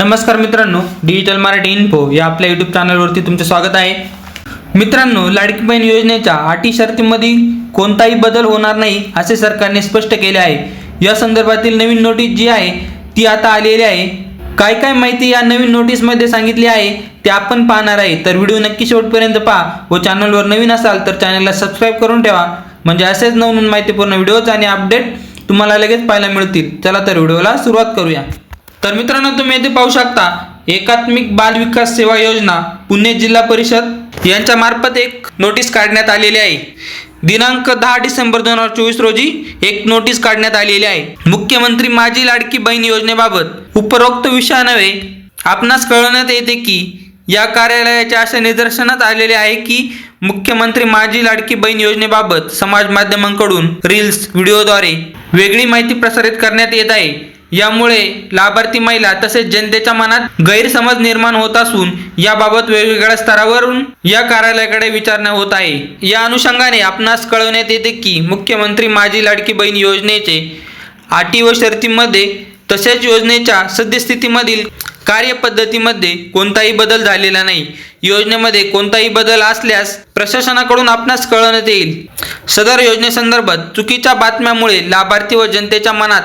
नमस्कार मित्रांनो digital Marathi info या आपल्या यूट्यूब चॅनलवरती तुमचे स्वागत आहे. मित्रांनो लाडकी बहीण योजनेच्या अटी शर्तीमध्ये कोणताही बदल होणार नाही असे सरकारने स्पष्ट केले आहे. या संदर्भातील नवीन नोटीस जी आहे ती आता आलेली आहे. काय काय माहिती या नवीन नोटीसमध्ये सांगितली आहे ते आपण पाहणार आहे. तर व्हिडिओ नक्की शेवटपर्यंत पहा. व चॅनलवर नवीन असाल तर चॅनलला सबस्क्राईब करून ठेवा. म्हणजे असेच नवनवीन माहितीपूर्ण व्हिडिओज आणि अपडेट तुम्हाला लगेच पाहायला मिळतील. चला तर व्हिडिओला सुरुवात करूया. तर मित्रांनो तुम्ही येथे पाहू शकता एकात्मिक बाल विकास सेवा योजना पुणे जिल्हा परिषद यांच्या मार्फत एक नोटीस काढण्यात आलेली आहे. दिनांक दहा डिसेंबर दोन हजार चोवीस रोजी एक नोटीस काढण्यात आलेली आहे. मुख्यमंत्री माझी लाडकी बहीण योजनेबाबत उपरोक्त विषयानवे आपणास कळवण्यात येते की या कार्यालयाच्या अशा निदर्शनात आलेले आहे की मुख्यमंत्री माझी लाडकी बहीण योजनेबाबत समाज माध्यमांकडून रील्स व्हिडिओद्वारे वेगळी माहिती प्रसारित करण्यात येत आहे. यामुळे लाभार्थी महिला तसेच जनतेच्या मनात गैरसमज निर्माण होत असून याबाबत वेगवेगळ्या स्तरावरून या कार्यालयाकडे विचारणा होत आहे. या अनुषंगाने आपणास कळवण्यात येते की मुख्यमंत्री माझी लाडकी बहीण योजनेचे अटी व शर्तीमध्ये तसेच योजनेच्या सद्यस्थितीमधील कार्यपद्धतीमध्ये कोणताही बदल झालेला नाही. योजनेमध्ये कोणताही बदल असल्यास प्रशासनाकडून आपणास कळवण्यात येईल. सदर योजनेसंदर्भात चुकीच्या बातम्यामुळे लाभार्थी व जनतेच्या मनात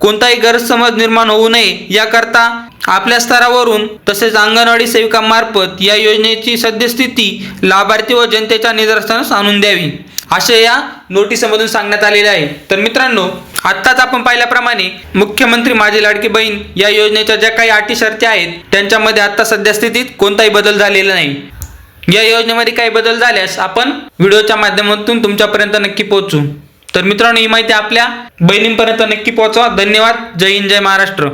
कोणताही गैरसमज निर्माण होऊ नये याकरता आपल्या स्तरावरून तसेच अंगणवाडी सेविकांमार्फत या योजनेची सद्यस्थिती लाभार्थी व जनतेच्या निदर्शनास आणून द्यावी असे या नोटीसमधून सांगण्यात आलेले आहे. तर मित्रांनो आत्ताच आपण पाहिल्याप्रमाणे मुख्यमंत्री माझी लाडकी बहीण या योजनेच्या ज्या काही अटी शर्ती आहेत त्यांच्यामध्ये आत्ता सद्यस्थितीत कोणताही बदल झालेला नाही. या योजनेमध्ये काही बदल झाल्यास आपण व्हिडिओच्या माध्यमातून तुमच्यापर्यंत नक्की पोहोचू. तर मित्रांनो ही माहिती आपल्या बहिणींपर्यंत नक्की पोहोचवा. धन्यवाद. जय हिंद जय महाराष्ट्र.